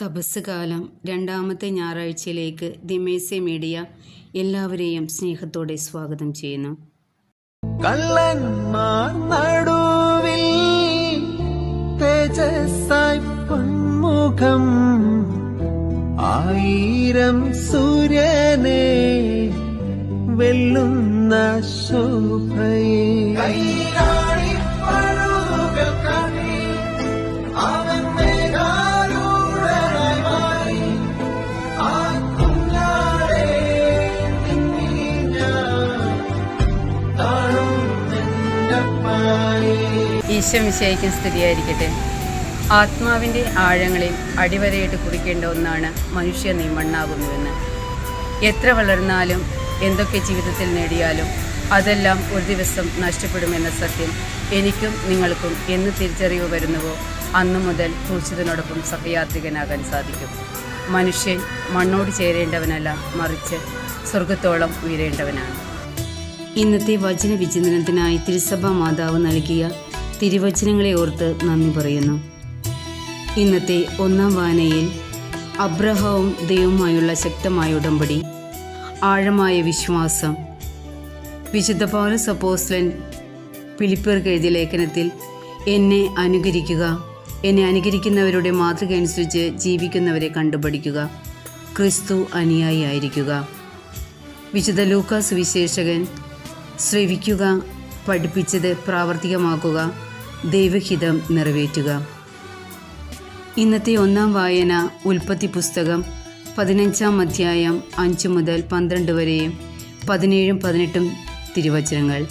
തപസ് കാലം രണ്ടാമത്തെ ഞായറാഴ്ചയിലേക്ക് ദിമേസെ മീഡിയ എല്ലാവരെയും സ്നേഹത്തോടെ സ്വാഗതം ചെയ്യുന്നു. കള്ളന്മാർ നടുവിൽ തേജസ്സായി പൊന്മുഖം ആയിരം സൂര്യനെ വെല്ലുന്ന ശോഭയെ. എന്തപ്പായേ ഈശോ മിശിഹായ്ക്കും സ്ഥിതിയായിരിക്കട്ടെ ആത്മാവിന്റെ ആഴങ്ങളിൽ അടിവരയിട്ട് കുറിക്കേണ്ട ഒന്നാണ് മനുഷ്യ നീ മണ്ണാകുന്നുവെന്ന് എത്ര വളർന്നാലും എന്തൊക്കെ ജീവിതത്തിൽ നേടിയാലും അതെല്ലാം ഒരു ദിവസം നഷ്ടപ്പെടുമെന്ന സത്യം എനിക്കും നിങ്ങൾക്കും എന്ന് തിരിച്ചറിവ് വരുന്നുവോ? അന്നു മുതൽ കുറിച്ചതിനോടൊപ്പം സഹയാത്രികനാകാൻ സാധിക്കും. മനുഷ്യൻ മണ്ണോട് ചേരേണ്ടവനല്ല മറിച്ച് സ്വർഗത്തോളം ഉയരേണ്ടവനാണ്. ഇന്നത്തെ വചന വിചിന്തനത്തിനായി തിരുസഭ മാതാവ് നൽകിയ തിരുവചനങ്ങളെ ഓർത്ത് നന്ദി പറയുന്നു. ഇന്നത്തെ ഒന്നാം വായനയിൽ അബ്രഹവും ദൈവവുമായുള്ള ശക്തമായ ഉടമ്പടി ആഴമായ വിശ്വാസം. വിശുദ്ധ പൗലസ് അപ്പോസ്ലൻ ഫിലിപ്പിയർക്ക് എഴുതിയ ലേഖനത്തിൽ എന്നെ അനുകരിക്കുക എന്നെ അനുകരിക്കുന്നവരുടെ മാതൃക അനുസരിച്ച് ജീവിക്കുന്നവരെ കണ്ടുപഠിക്കുക ക്രിസ്തു അനുയായി ആയിരിക്കുക. വിശുദ്ധ ലൂക്കാസ് വിശേഷകൻ ശ്രവിക്കുക പഠിപ്പിച്ചത് പ്രാവർത്തികമാക്കുക ദൈവഹിതം നിറവേറ്റുക. ഇന്നത്തെ ഒന്നാം വായന ഉൽപ്പത്തി പുസ്തകം പതിനഞ്ചാം അധ്യായം അഞ്ച് മുതൽ പന്ത്രണ്ട് വരെയും പതിനേഴും പതിനെട്ടും തിരുവചനങ്ങൾ.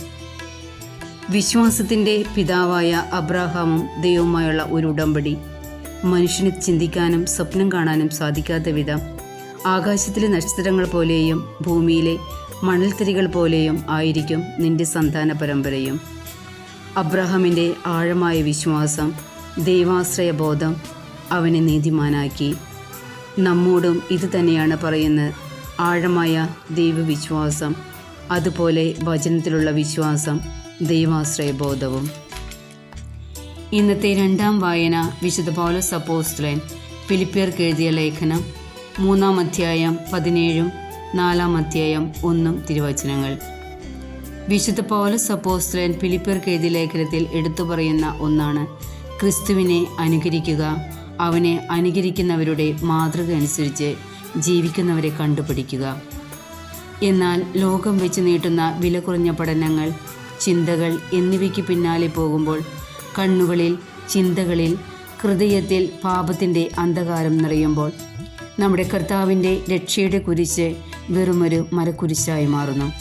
വിശ്വാസത്തിന്റെ പിതാവായ അബ്രാഹാമും ദൈവവുമായുള്ള ഒരു ഉടമ്പടി. മനുഷ്യന് ചിന്തിക്കാനും സ്വപ്നം കാണാനും സാധിക്കാത്ത വിധം ആകാശത്തിലെ നക്ഷത്രങ്ങൾ പോലെയും ഭൂമിയിലെ മണൽത്തരികൾ പോലെയും ആയിരിക്കും നിന്റെ സന്താന പരമ്പരയും അബ്രഹാമിന്റെ ആഴമായ വിശ്വാസം ദൈവാശ്രയ ബോധം അവനെ നീതിമാനാക്കി. നമ്മോടും ഇത് തന്നെയാണ് പറയുന്നത് ആഴമായ ദൈവവിശ്വാസം അതുപോലെ വചനത്തിലുള്ള വിശ്വാസം ദൈവാശ്രയ ബോധവും ഇന്നത്തെ രണ്ടാം വായന വിശുദ്ധ പൗലോസ് അപ്പോസ്തലൻ ഫിലിപ്പിയർക്ക് എഴുതിയ ലേഖനം മൂന്നാം അധ്യായം പതിനേഴും നാലാം അധ്യായം ഒന്നും തിരുവചനങ്ങൾ. വിശുദ്ധ പൗലോസ് അപ്പോസ്തലൻ ഫിലിപ്പിയർക്ക് എഴുതിയ ലേഖനത്തിൽ എടുത്തു പറയുന്ന ഒന്നാണ് ക്രിസ്തുവിനെ അനുകരിക്കുക അവനെ അനുകരിക്കുന്നവരുടെ മാതൃക അനുസരിച്ച് ജീവിക്കുന്നവരെ കണ്ടുപിടിക്കുക. എന്നാൽ ലോകം വെച്ച് നീട്ടുന്ന വില കുറഞ്ഞ പഠനങ്ങൾ ചിന്തകൾ എന്നിവയ്ക്ക് പിന്നാലെ പോകുമ്പോൾ കണ്ണുകളിൽ ചിന്തകളിൽ ഹൃദയത്തിൽ പാപത്തിന്റെ അന്ധകാരം നിറയുമ്പോൾ നമ്മുടെ കർത്താവിന്റെ രക്ഷയുടെ കുരിശ് വെറുമൊരു മരക്കുരിശായി മാറുന്നു.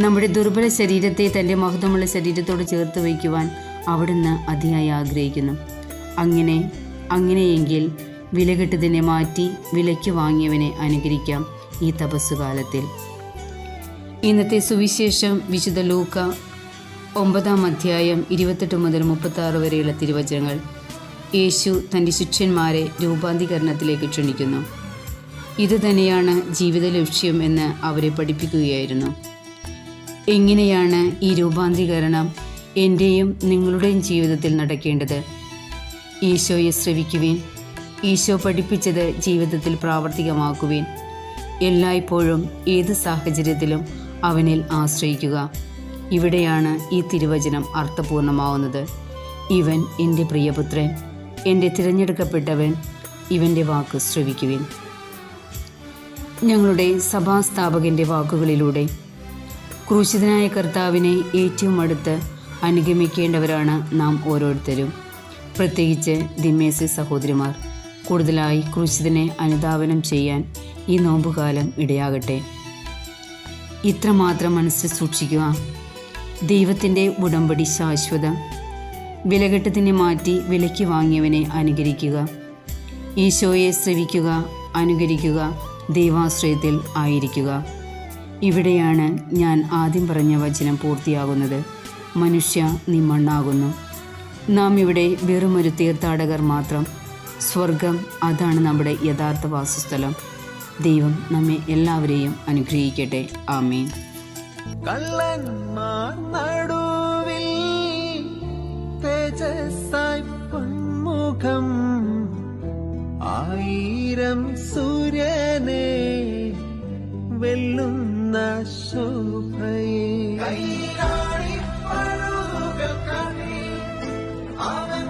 നമ്മുടെ ദുർബല ശരീരത്തെ തന്റെ മഹത്വമുള്ള ശരീരത്തോട് ചേർത്ത് വയ്ക്കുവാൻ അവിടുന്ന് അതിയായി ആഗ്രഹിക്കുന്നു. അങ്ങനെ അങ്ങനെയെങ്കിൽ വിലകെട്ടതിനെ മാറ്റി വിലയ്ക്ക് വാങ്ങിയവനെ അനുകരിക്കാം ഈ തപസ്സുകാലത്തിൽ. ഇന്നത്തെ സുവിശേഷം വിശുദ്ധ ലൂക്ക ഒമ്പതാം അധ്യായം ഇരുപത്തെട്ട് മുതൽ മുപ്പത്തി വരെയുള്ള തിരുവചനങ്ങൾ. യേശു തന്റെ ശിഷ്യന്മാരെ രൂപാന്തീകരണത്തിലേക്ക് ക്ഷണിക്കുന്നു. ഇതുതന്നെയാണ് ജീവിത ലക്ഷ്യം എന്ന് അവരെ പഠിപ്പിക്കുകയായിരുന്നു. എങ്ങനെയാണ് ഈ രൂപാന്തീകരണം എന്റെയും നിങ്ങളുടെയും ജീവിതത്തിൽ നടക്കേണ്ടത്? ഈശോയെ ശ്രവിക്കുവിൻ. ഈശോ പഠിപ്പിച്ചത് ജീവിതത്തിൽ പ്രാവർത്തികമാക്കുവിൻ. എല്ലായ്പ്പോഴും ഏത് സാഹചര്യത്തിലും അവനിൽ ആശ്രയിക്കുക. ഇവിടെയാണ് ഈ തിരുവചനം അർത്ഥപൂർണമാവുന്നത്. ഇവൻ എന്റെ പ്രിയപുത്രൻ. എന്റെ തിരഞ്ഞെടുക്കപ്പെട്ടവൻ ഇവന്റെ വാക്ക് ശ്രവിക്കുവിൻ. ഞങ്ങളുടെ സഭാസ്ഥാപകന്റെ വാക്കുകളിലൂടെ ക്രൂശിതനായ കർത്താവിനെ ഏറ്റവും അടുത്ത് അനുഗമിക്കേണ്ടവരാണ് നാം ഓരോരുത്തരും. പ്രത്യേകിച്ച് ദിമേസി സഹോദരിമാർ കൂടുതലായി ക്രൂശിതനെ അനുധാവനം ചെയ്യാൻ ഈ നോമ്പുകാലം ഇടയാകട്ടെ. ഇത്രമാത്രം മനസ്സിൽ സൂക്ഷിക്കുക. ദൈവത്തിന്റെ ഉടമ്പടി ശാശ്വതം. വിലകെട്ടതിനെ മാറ്റി വിലയ്ക്ക് വാങ്ങിയവനെ അനുകരിക്കുക. ഈശോയെ ശ്രവിക്കുക അനുകരിക്കുക ദൈവാശ്രയത്തിൽ ആയിരിക്കുക. ഇവിടെയാണ് ഞാൻ ആദ്യം പറഞ്ഞ വചനം പൂർത്തിയാകുന്നത്. മനുഷ്യ നീ മണ്ണാകുന്നു. നാം ഇവിടെ വെറുമൊരു തീർത്ഥാടകർ മാത്രം. സ്വർഗം അതാണ് നമ്മുടെ യഥാർത്ഥ വാസസ്ഥലം. ദൈവം നമ്മെ എല്ലാവരെയും അനുഗ്രഹിക്കട്ടെ. ആമീൻ. കള്ളന്മാർ നടുവിൽ വെല്ലുന്ന ശോഭയെ അവൻ